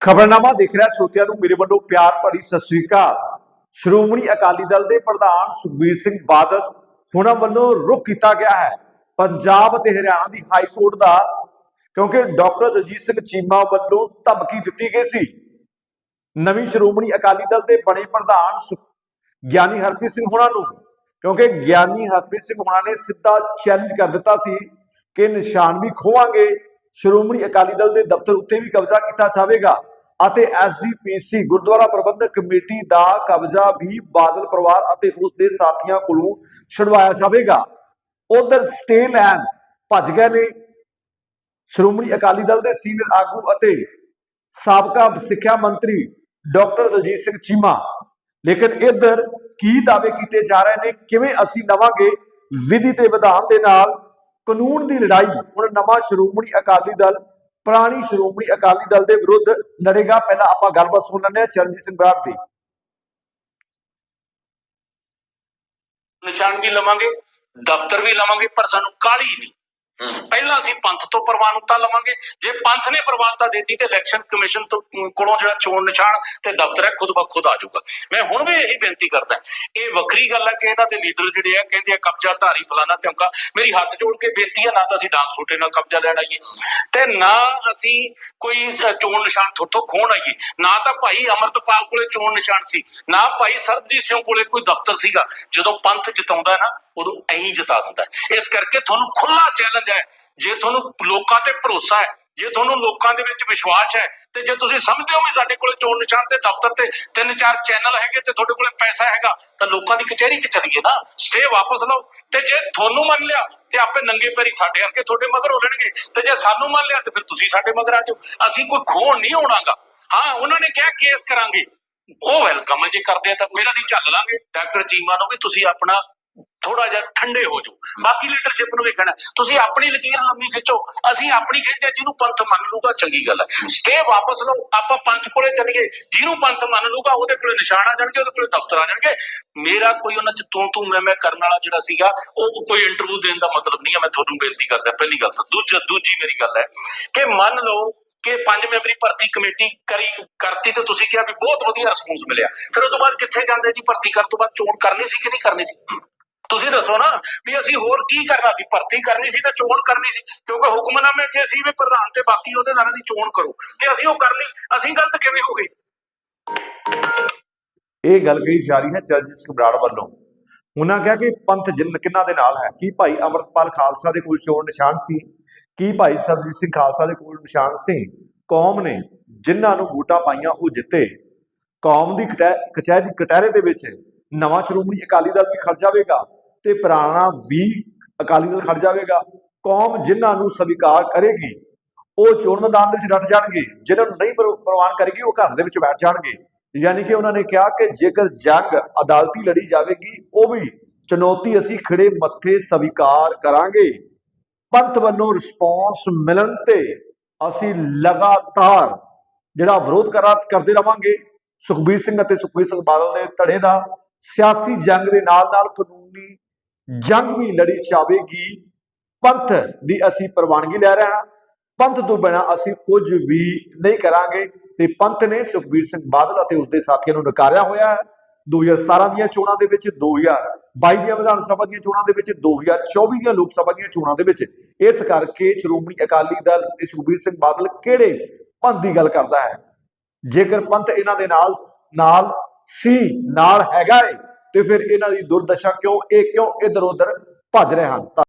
ਖਬਰਨਾਮਾ ਦੇਖ ਰਿਹਾ ਸਰੋਤਿਆਂ ਨੂੰ। ਮੇਰੇ ਵੱਲੋਂ ਪਿਆਰ ਭਰੀ ਸਤਿ ਸ੍ਰੀ ਅਕਾਲ। ਸ਼੍ਰੋਮਣੀ ਅਕਾਲੀ ਦਲ ਦੇ ਪ੍ਰਧਾਨ ਸੁਖਬੀਰ ਸਿੰਘ ਬਾਦਲ ਹੁਣਾਂ ਵੱਲੋਂ ਰੁਖ ਕੀਤਾ ਗਿਆ ਹੈ। ਪੰਜਾਬ ਅਤੇ ਹਰਿਆਣਾ ਦੀ ਹਾਈ ਕੋਰਟ ਦਾ, ਕਿਉਂਕਿ ਡਾਕਟਰ ਦਲਜੀਤ ਸਿੰਘ ਚੀਮਾ ਵੱਲੋਂ ਧਮਕੀ ਦਿੱਤੀ ਗਈ ਸੀ। ਨਵੀਂ ਸ਼੍ਰੋਮਣੀ ਅਕਾਲੀ ਦਲ ਦੇ ਬਣੇ ਪ੍ਰਧਾਨ ਸੁ- ਗਿਆਨੀ ਹਰਪ੍ਰੀਤ ਸਿੰਘ ਹੁਣਾਂ ਨੂੰ, ਕਿਉਂਕਿ ਗਿਆਨੀ ਹਰਪ੍ਰੀਤ ਸਿੰਘ ਹੁਣਾਂ ਨੇ ਸਿੱਧਾ ਚੈਲੰਜ ਕਰ ਦਿੱਤਾ ਸੀ ਕਿ ਨਿਸ਼ਾਨ ਵੀ ਖੋਵਾਂਗੇ। ਸ਼੍ਰੋਮਣੀ ਅਕਾਲੀ ਦਲ ਦੇ ਦਫ਼ਤਰ ਉੱਤੇ ਵੀ ਕਬਜ਼ਾ ਕੀਤਾ ਜਾਵੇਗਾ ਅਤੇ ਐਸਜੀਪੀਸੀ ਗੁਰਦੁਆਰਾ ਪ੍ਰਬੰਧਕ ਕਮੇਟੀ ਦਾ ਕਬਜ਼ਾ ਵੀ ਬਾਦਲ ਪਰਿਵਾਰ ਅਤੇ ਉਸ ਦੇ ਸਾਥੀਆਂ ਕੋਲੋਂ ਛੁਡਵਾਇਆ ਜਾਵੇਗਾ। ਉਧਰ ਸਟੇ ਲੈਣ ਭੱਜ ਗਏ ਨੇ ਸ਼੍ਰੋਮਣੀ ਅਕਾਲੀ ਦਲ ਦੇ ਸੀਨੀਅਰ ਆਗੂ ਅਤੇ ਸਾਬਕਾ ਸਿੱਖਿਆ ਮੰਤਰੀ ਡਾਕਟਰ ਦਲਜੀਤ ਸਿੰਘ ਚੀਮਾ। ਲੇਕਿਨ ਇਧਰ ਕੀ ਦਾਅਵੇ ਕੀਤੇ ਜਾ ਰਹੇ ਨੇ, ਕਿਵੇਂ ਅਸੀਂ ਲਵਾਂਗੇ ਵਿਧੀ ਤੇ ਵਿਧਾਨ ਦੇ ਨਾਲ? ਕਾਨੂੰਨ ਦੀ ਲੜਾਈ। ਹੁਣ ਨਵਾਂ ਸ਼੍ਰੋਮਣੀ ਅਕਾਲੀ ਦਲ, ਪੁਰਾਣੀ ਸ਼੍ਰੋਮਣੀ ਅਕਾਲੀ ਦਲ ਦੇ ਵਿਰੁੱਧ ਲੜੇਗਾ। ਪਹਿਲਾਂ ਆਪਾਂ ਗੱਲਬਾਤ ਸੁਣ ਲੈਂਦੇ ਹਾਂ ਚਰਨਜੀਤ ਸਿੰਘ ਬਰਾੜ ਦੀ। ਨਿਸ਼ਾਨ ਵੀ ਲਵਾਂਗੇ, ਦਫ਼ਤਰ ਵੀ ਲਵਾਂਗੇ, ਪਰ ਸਾਨੂੰ ਕਾਹਲੀ ਨਹੀਂ। ਪਹਿਲਾਂ ਅਸੀਂ ਪੰਥ ਤੋਂ ਪ੍ਰਵਾਨਤਾ ਲਵਾਂਗੇ। ਜੇ ਪੰਥ ਨੇ ਪ੍ਰਵਾਨਤਾ ਦਿੱਤੀ ਤੇ ਇਲੈਕਸ਼ਨ ਕਮਿਸ਼ਨ ਤੋਂ ਕੋਲੋਂ ਜਿਹੜਾ ਚੋਣ ਨਿਸ਼ਾਨ ਤੇ ਦਫ਼ਤਰ ਹੈ, ਖੁਦ ਬ ਆ ਜਾਊਗਾ। ਮੈਂ ਹੁਣ ਵੀ ਇਹੀ ਬੇਨਤੀ ਕਰਦਾ ਇਹ ਵੱਖਰੀ ਗੱਲ ਹੈ ਕਿ ਇਹਨਾਂ ਦੇ ਲੀਡਰ ਜਿਹੜੇ ਆ, ਕਹਿੰਦੇ ਆ, ਕਬਜ਼ਾ ਧਾਰੀ ਫਲਾਣਾ ਧਮਕਾ ਮੇਰੀ ਹੱਥ ਜੋੜ ਕੇ ਬੇਨਤੀ ਹੈ, ਨਾ ਤਾਂ ਅਸੀਂ ਡਾਂਸ ਸੋਟੇ ਨਾਲ ਕਬਜ਼ਾ ਲੈਣ ਆਈਏ ਤੇ ਨਾ ਅਸੀਂ ਕੋਈ ਚੋਣ ਨਿਸ਼ਾਨ ਥੋਥੋਂ ਖੋਣ ਆਈਏ। ਨਾ ਤਾਂ ਭਾਈ ਅਮਰਤਪਾਲ ਕੋਲੇ ਚੋਣ ਨਿਸ਼ਾਨ ਸੀ, ਨਾ ਭਾਈ ਸਰਬਜੀਤ ਸਿੰਘ ਕੋਲੇ ਕੋਈ ਦਫ਼ਤਰ ਸੀਗਾ। ਜਦੋਂ ਪੰਥ ਜਿਤਾਉਂਦਾ ਨਾ ਉਦੋਂ ਐਂ ਜਿਤਾ ਦਿੰਦਾ ਇਸ ਕਰਕੇ ਤੁਹਾਨੂੰ ਖੁੱਲਾ ਚੈਲੰਜ ਹੈ। ਜੇ ਤੁਹਾਨੂੰ ਲੋਕਾਂ ਤੇ ਭਰੋਸਾ ਹੈ, ਜੇ ਤੁਹਾਨੂੰ ਲੋਕਾਂ ਦੇ ਵਿੱਚ ਵਿਸ਼ਵਾਸ ਹੈ, ਤੇ ਜੇ ਤੁਸੀਂ ਸਮਝਦੇ ਹੋ ਵੀ ਸਾਡੇ ਕੋਲੇ ਚੋਣ ਨਿਸ਼ਾਨ ਤੇ ਦਫ਼ਤਰ ਤੇ ਤਿੰਨ ਚਾਰ ਚੈਨਲ ਹੈਗੇ ਤੇ ਤੁਹਾਡੇ ਕੋਲੇ ਪੈਸਾ ਹੈਗਾ, ਤਾਂ ਲੋਕਾਂ ਦੀ ਕਚਹਿਰੀ 'ਚ ਚੱਲੀਏ ਨਾ। ਸਟੇ ਵਾਪਸ ਲਓ। ਤੇ ਜੇ ਤੁਹਾਨੂੰ ਮੰਨ ਲਿਆ ਤੇ ਆਪੇ ਨੰਗੇ ਪੈਰੀ ਸਾਡੇ ਕਰਕੇ ਤੁਹਾਡੇ ਮਗਰ ਹੋ ਲੈਣਗੇ ਤੇ ਜੇ ਸਾਨੂੰ ਮੰਨ ਲਿਆ ਤੇ ਫਿਰ ਤੁਸੀਂ ਸਾਡੇ ਮਗਰ ਆ ਜਾਓ। ਅਸੀਂ ਕੋਈ ਖੋਣ ਨਹੀਂ ਹੋਣਾਗਾ ਹਾਂ, ਉਹਨਾਂ ਨੇ ਕਿਹਾ ਕੇਸ ਕਰਾਂਗੇ। ਉਹ ਵੈਲਕਮ ਹੈ ਜੇ ਕਰਦੇ ਆ ਤਾਂ। ਫਿਰ ਅਸੀਂ ਚੱਲ ਲਾਂਗੇ। ਡਾਕਟਰ ਚੀਮਾ ਨੂੰ ਵੀ ਤੁਸੀਂ ਆਪਣਾ ਥੋੜਾ ਜਿਹਾ ਠੰਡੇ ਹੋ ਜਾਓ। ਬਾਕੀ ਲੀਡਰਸ਼ਿਪ ਨੂੰ ਵੀ ਕਹਿਣਾ, ਤੁਸੀਂ ਆਪਣੀ ਲਕੀਰ ਲੰਮੀ ਖਿੱਚੋ, ਅਸੀਂ ਆਪਣੀ ਖਿੱਚਦੇ ਜਿਹਨੂੰ ਪੰਥ ਮੰਨ ਲੂਗਾ ਚੰਗੀ ਗੱਲ ਹੈ। ਸਟੇ ਵਾਪਸ ਲਓ, ਆਪਾਂ ਪੰਥ ਕੋਲੇ ਚੱਲੀਏ, ਜਿਹਨੂੰ ਪੰਥ ਮੰਨ ਲੂਗਾ ਉਹਦੇ ਕੋਲੇ ਨਿਸ਼ਾਨ ਜਾਣਗੇ, ਉਹਦੇ ਕੋਲੇ ਦਫ਼ਤਰ ਆ ਜਾਣਗੇ। ਮੇਰਾ ਕੋਈ ਉਹਨਾਂ ਚ ਤੂੰ ਤੂੰ, ਮੈਂ ਮੈਂ ਕਰਨ ਵਾਲਾ ਜਿਹੜਾ ਸੀਗਾ, ਉਹ ਕੋਈ ਇੰਟਰਵਿਊ ਦੇਣ ਦਾ ਮਤਲਬ ਨਹੀਂ ਹੈ, ਮੈਂ ਤੁਹਾਨੂੰ ਬੇਨਤੀ ਕਰਦਾ, ਪਹਿਲੀ ਗੱਲ ਤਾਂ। ਦੂਜੀ ਦੂਜੀ ਮੇਰੀ ਗੱਲ ਹੈ ਕਿ ਮੰਨ ਲਓ ਕਿ ਪੰਜ ਮੈਂਬਰੀ ਭਰਤੀ ਕਮੇਟੀ ਕਰੀ, ਕਰਤੀ ਤੇ ਤੁਸੀਂ ਕਿਹਾ ਵੀ ਬਹੁਤ ਵਧੀਆ ਰਿਸਪੌਂਸ ਮਿਲਿਆ। ਫਿਰ ਉਸ ਤੋਂ ਬਾਅਦ ਕਿੱਥੇ ਜਾਂਦੇ ਜੀ? ਭਰਤੀ ਕਰਨ ਤੋਂ ਬਾਅਦ ਚੋਣ ਕਰਨੀ ਸੀ ਕਿ ਨਹੀਂ ਕਰਨੀ ਸੀ? ਤੁਸੀਂ ਦੱਸੋ ਨਾ ਵੀ ਅਸੀਂ ਹੋਰ ਕੀ ਕਰਨਾ ਸੀ? ਭਰਤੀ ਕਰਨੀ ਸੀ ਤੇ ਚੋਣ ਕਰਨੀ ਸੀ? ਕਿਉਂਕਿ ਹੁਕਮਨਾਮੇ 'ਚ ਅਸੀਂ ਵੀ ਪ੍ਰਧਾਨ ਤੇ ਬਾਕੀ ਉਹਦੇ ਦੀ ਚੋਣ ਕਰੋ। ਤੇ ਅਸੀਂ ਉਹ ਕਰ ਲਈ ਅਸੀਂ ਗਲਤ ਕਿਵੇਂ ਹੋ ਗਏ ਇਹ ਗੱਲ ਕਹੀ ਜਾ ਰਹੀ ਹੈ ਚਰਨਜੀਤ ਸਿੰਘ ਵੱਲੋਂ। ਉਹਨਾਂ ਕਿਹਾ ਕਿ ਪੰਥ ਜਿੰਨ ਕਿੰਨਾ ਦੇ ਨਾਲ ਹੈ? ਕੀ ਭਾਈ ਅਮਰਤਪਾਲ ਖਾਲਸਾ ਦੇ ਕੋਲ ਚੋਣ ਨਿਸ਼ਾਨ ਸੀ? ਕੀ ਭਾਈ ਸਰਬਜੀਤ ਸਿੰਘ ਖਾਲਸਾ ਦੇ ਕੋਲ ਨਿਸ਼ਾਨ ਸੀ? ਕੌਮ ਨੇ ਜਿਨ੍ਹਾਂ ਨੂੰ ਵੋਟਾਂ ਪਾਈਆਂ ਉਹ ਜਿੱਤੇ। ਕੌਮ ਦੀ ਕਟਹਿ- ਕਚਹਿਰੀ ਕਟਹਿਰੇ ਦੇ ਵਿੱਚ ਨਵਾਂ ਸ਼੍ਰੋਮਣੀ ਅਕਾਲੀ ਦਲ ਵੀ ਖੜ ਜਾਵੇਗਾ। ਤੇ ਪੁਰਾਣਾ ਵੀ ਅਕਾਲੀ ਦਲ ਖੜ ਜਾਵੇਗਾ। ਕੌਮ ਜਿਨ੍ਹਾਂ ਨੂੰ ਸਵੀਕਾਰ ਕਰੇਗੀ, ਉਹ ਚੋਣ ਮੈਦਾਨ ਦੇ ਵਿੱਚ ਡਟ ਜਾਣਗੇ। ਜਿਹਨਾਂ ਨੂੰ ਨਹੀਂ ਪ੍ਰਵਾਨ ਕਰੇਗੀ, ਉਹ ਘਰ ਦੇ ਵਿੱਚ ਬੈਠ ਜਾਣਗੇ। ਯਾਨੀ ਕਿ ਉਹਨਾਂ ਨੇ ਕਿਹਾ ਕਿ ਜੇਕਰ ਜੰਗ ਅਦਾਲਤੀ ਲੜੀ ਜਾਵੇਗੀ, ਉਹ ਵੀ ਚੁਣੌਤੀ ਅਸੀਂ ਖੜੇ ਮੱਥੇ ਸਵੀਕਾਰ ਕਰਾਂਗੇ। ਪੰਥ ਵੱਲੋਂ ਰਿਸਪੌਂਸ ਮਿਲਣ ਤੇ ਅਸੀਂ ਲਗਾਤਾਰ ਜਿਹੜਾ ਵਿਰੋਧ ਕਰਾ, ਕਰਦੇ ਰਵਾਂਗੇ। ਸੁਖਬੀਰ ਸਿੰਘ ਅਤੇ ਸੁਖਬੀਰ ਸਿੰਘ ਬਾਦਲ ਦੇ ਧੜੇ ਦਾ ਸਿਆਸੀ ਜੰਗ ਦੇ ਨਾਲ ਨਾਲ ਕਾਨੂੰਨੀ ਜੰਗ ਵੀ ਲੜੀ ਜਾਵੇਗੀ। ਪੰਥ ਦੀ ਅਸੀਂ ਪ੍ਰਵਾਨਗੀ ਲੈ ਰਹੇ ਹਾਂ। ਪੰਥ ਤੋਂ ਬਿਨਾਂ ਅਸੀਂ ਕੁਝ ਵੀ ਨਹੀਂ ਕਰਾਂਗੇ। ਤੇ ਪੰਥ ਨੇ ਸੁਖਬੀਰ ਸਿੰਘ ਬਾਦਲ ਅਤੇ ਉਸਦੇ ਸਾਥੀਆਂ ਨੂੰ ਨਕਾਰਿਆ ਹੋਇਆ ਹੈ। 2017 ਦੀਆਂ ਚੋਣਾਂ ਦੇ ਵਿੱਚ 2022 ਦੀਆਂ ਵਿਧਾਨ ਸਭਾ ਦੀਆਂ ਚੋਣਾਂ ਦੇ ਵਿੱਚ 2024 ਦੀਆਂ ਲੋਕ ਸਭਾ ਦੀਆਂ ਚੋਣਾਂ ਦੇ ਵਿੱਚ। ਇਸ ਕਰਕੇ ਸ਼੍ਰੋਮਣੀ ਅਕਾਲੀ ਦਲ ਤੇ ਸੁਖਬੀਰ ਸਿੰਘ ਬਾਦਲ ਕਿਹੜੇ ਪੰਥ ਦੀ ਗੱਲ ਕਰਦਾ ਹੈ? ਜੇਕਰ ਪੰਥ ਇਹਨਾਂ ਦੇ ਨਾਲ ਨਾਲ ਸੀ, ਨਾਲ ਹੈਗਾ ਏ ਤੇ ਫਿਰ ਇਹਨਾਂ ਦੀ ਦੁਰਦਸ਼ਾ ਕਿਉਂ ਇਹ ਕਿਉਂ ਇਧਰ ਉਧਰ ਭੱਜ ਰਹੇ ਹਨ?